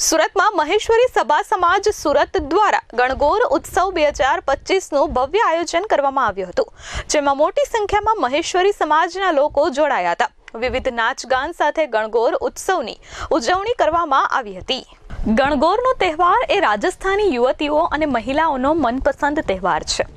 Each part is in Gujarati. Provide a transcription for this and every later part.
સુરતમાં મહેશ્વરી સભા સમાજ સુરત દ્વારા ગણગોર ઉત્સવ બે હજાર પચીસનું ભવ્ય આયોજન કરવામાં આવ્યું હતું, જેમાં મોટી સંખ્યામાં મહેશ્વરી સમાજના લોકો જોડાયા હતા. વિવિધ નાચગાન સાથે ગણગોર ઉત્સવની ઉજવણી કરવામાં આવી હતી. ગણગોરનો તહેવાર એ રાજસ્થાની યુવતીઓ અને મહિલાઓનો મનપસંદ તહેવાર છે.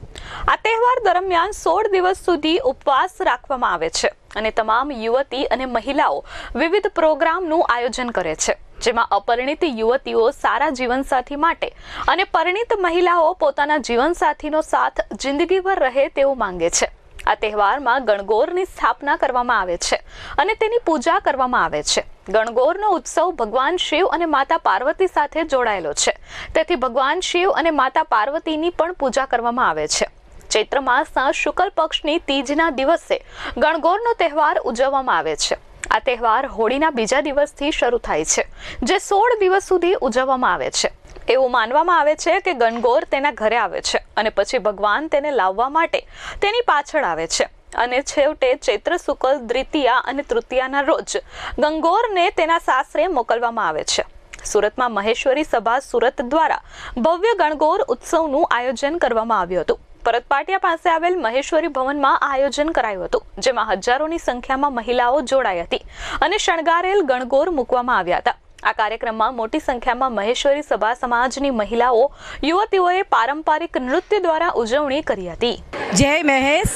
આ તહેવાર દરમિયાન સોળ દિવસ સુધી ઉપવાસ રાખવામાં આવે છે અને તમામ યુવતી અને મહિલાઓ વિવિધ પ્રોગ્રામનું આયોજન કરે છે. જેમાં અપરિણિત યુવતીઓ સારા જીવનસાથી માટે અને પરિણિત મહિલાઓ પોતાના જીવનસાથીનો સાથ જિંદગીભર રહે તેવું માંગે છે. આ તહેવારમાં ગણગોરની સ્થાપના કરવામાં આવે છે અને તેની પૂજા કરવામાં આવે છે. ગણગોરનો ઉત્સવ ભગવાન શિવ અને માતા પાર્વતી સાથે જોડાયેલો છે. તેથી ભગવાન શિવ અને માતા પાર્વતીની પણ પૂજા કરવામાં આવે છે. ચૈત્ર માસના શુક્લ પક્ષની તીજના દિવસે ગણગોરનો તહેવાર ઉજવવામાં આવે છે. આ તહેવાર હોળીના બીજા દિવસથી શરૂ થાય છે, જે સોળ દિવસ સુધી ઉજવવામાં આવે છે. એવું માનવામાં આવે છે કે ગણગોર તેના ઘરે આવે છે અને પછી ભગવાન તેને લાવવા માટે તેની પાછળ આવે છે. અને છેવટે ચૈત્ર, શુક્લ, દ્વિતીયા અને તૃતીયાના રોજ ગંગોરને તેના સાસરે મોકલવામાં આવે છે. સુરતમાં મહેશ્વરી સભા સુરત દ્વારા ભવ્ય ગણગોર ઉત્સવનું આયોજન કરવામાં આવ્યું હતું. પરતપાટિયા પાસે આવેલ મહેશ્વરી ભવનમાં આ આયોજન કરાયું હતું જેમાં હજારોની સંખ્યામાં મહિલાઓ જોડાઈ હતી અને શણગારેલ ગણગોર મૂકવામાં આવ્યા હતા આ કાર્યક્રમમાં મોટી સંખ્યામાં મહેશ્વરી સભા સમાજની મહિલાઓ યુવતીઓએ પારંપરિક નૃત્ય દ્વારા ઉજવણી કરી હતી जय महेश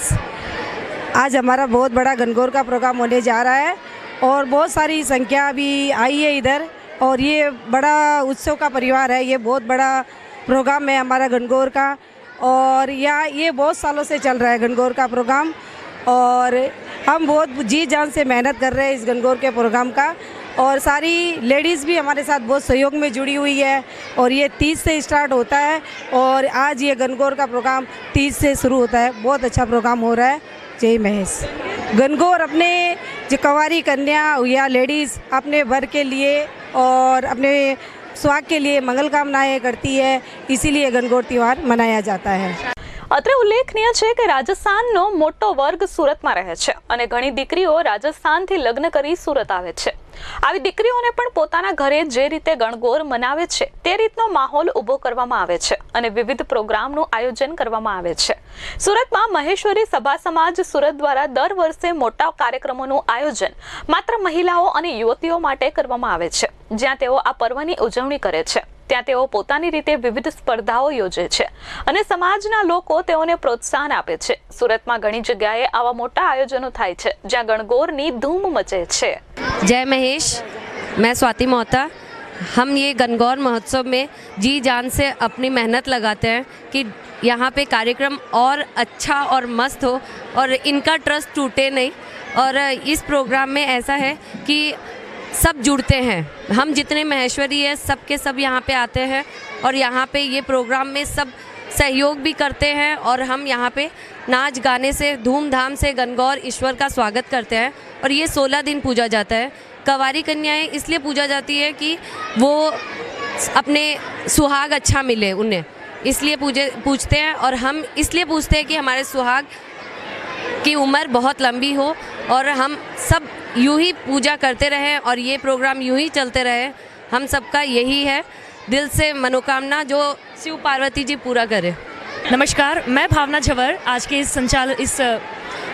आज हमारा बहुत बड़ा गनगौर का प्रोग्राम होने जा रहा है और बहुत सारी संख्या अभी आई है इधर और ये बड़ा उत्सव का परिवार है ये बहुत बड़ा प्रोग्राम है हमारा गनगौर का और यहाँ ये बहुत सालों से चल रहा है गनगौर का प्रोग्राम और हम बहुत जी जान से मेहनत कर रहे हैं इस गनगौर के प्रोग्राम का और सारी लेडीज़ भी हमारे साथ बहुत सहयोग में जुड़ी हुई है और ये तीस से स्टार्ट होता है और आज ये गनगौर का प्रोग्राम तीस से शुरू होता है। बहुत अच्छा प्रोग्राम हो रहा है। जय महेश। गनगौर अपने जो कंवारी, कन्या, या लेडीज़ अपने वर के लिए और अपने सुहाग के लिए मंगल कामनाएं करती है इसीलिए गनगौर त्यौहार मनाया जाता है અત્રે ઉલ્લેખનીય છે કે રાજસ્થાનનો મોટો વર્ગ સુરતમાં રહે છે અને ઘણી દીકરીઓ રાજસ્થાનથી લગ્ન કરી સુરત આવે છે આવી દીકરીઓને પણ પોતાના ઘરે જે રીતે ગણગોર મનાવે છે તે રીતનો માહોલ ઊભો કરવામાં આવે છે અને વિવિધ પ્રોગ્રામનું આયોજન કરવામાં આવે છે સુરતમાં મહેશ્વરી સભા સમાજ સુરત દ્વારા દર વર્ષે મોટા કાર્યક્રમોનું આયોજન માત્ર મહિલાઓ અને યુવતીઓ માટે કરવામાં આવે છે જ્યાં તેઓ આ પર્વની ઉજવણી કરે છે ત્યાં તેઓ પોતાની રીતે વિવિધ સ્પર્ધાઓ યોજે છે અને સમાજના લોકો તેઓને પ્રોત્સાહન આપે છે સુરતમાં ઘણી જગ્યાએ આવા મોટા આયોજનો થાય છે જ્યાં ગણગોરની ધૂમ મચે છે जय महेश मैं स्वाति मोहता हम ये गनगौर महोत्सव में जी जान से अपनी मेहनत लगाते हैं कि यहाँ पे कार्यक्रम और अच्छा और मस्त हो और इनका ट्रस्ट टूटे नहीं और इस प्रोग्राम में ऐसा है कि सब जुड़ते हैं। हम जितने महेश्वरी है सब के सब यहाँ पे आते हैं और यहाँ पे ये प्रोग्राम में सब सहयोग भी करते हैं और हम यहाँ पे नाच गाने से, धूमधाम से गनगौर ईश्वर का स्वागत करते हैं और ये सोलह दिन पूजा जाता है। कवारी कन्याएँ इसलिए पूजा जाती है कि वो अपने सुहाग अच्छा मिले उन्हें। इसलिए पूजे पूछते हैं और हम इसलिए पूछते हैं कि हमारे सुहाग की उम्र बहुत लंबी हो और हम सब यूं ही पूजा करते रहें और ये प्रोग्राम यूं ही चलते रहे हम सबका यही है दिल से मनोकामना जो शिव पार्वती जी पूरा करे नमस्कार, मैं भावना झवर आज के इस संचाल, इस,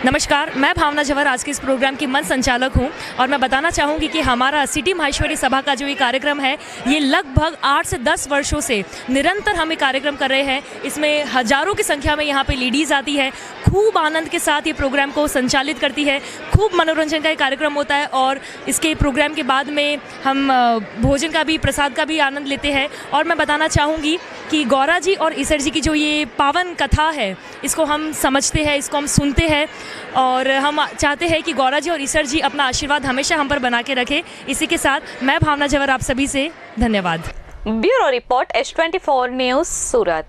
नमस्कार, मैं भावना झवर आज के इस प्रोग्राम की मन संचालक हूँ और मैं बताना चाहूँगी कि हमारा सिटी माहेश्वरी सभा का जो ये कार्यक्रम है, ये लगभग आठ से दस वर्षों से निरंतर हम ये कार्यक्रम कर रहे हैं। इसमें हज़ारों की संख्या में यहाँ पे लेडीज़ आती है, खूब आनंद के साथ ये प्रोग्राम को संचालित करती है, खूब मनोरंजन का ये कार्यक्रम होता है और इसके प्रोग्राम के बाद में हम भोजन का भी, प्रसाद का भी आनंद लेते हैं और मैं बताना चाहूँगी कि गौरा जी और ईसर जी की जो ये पावन कथा है, इसको हम समझते हैं, इसको हम सुनते हैं और हम चाहते हैं कि गौरा जी और ईसर जी अपना आशीर्वाद हमेशा हम पर बना के रखें। इसी के साथ मैं भावना जवर आप सभी से धन्यवाद। Bureau report, H twenty four news, Surat.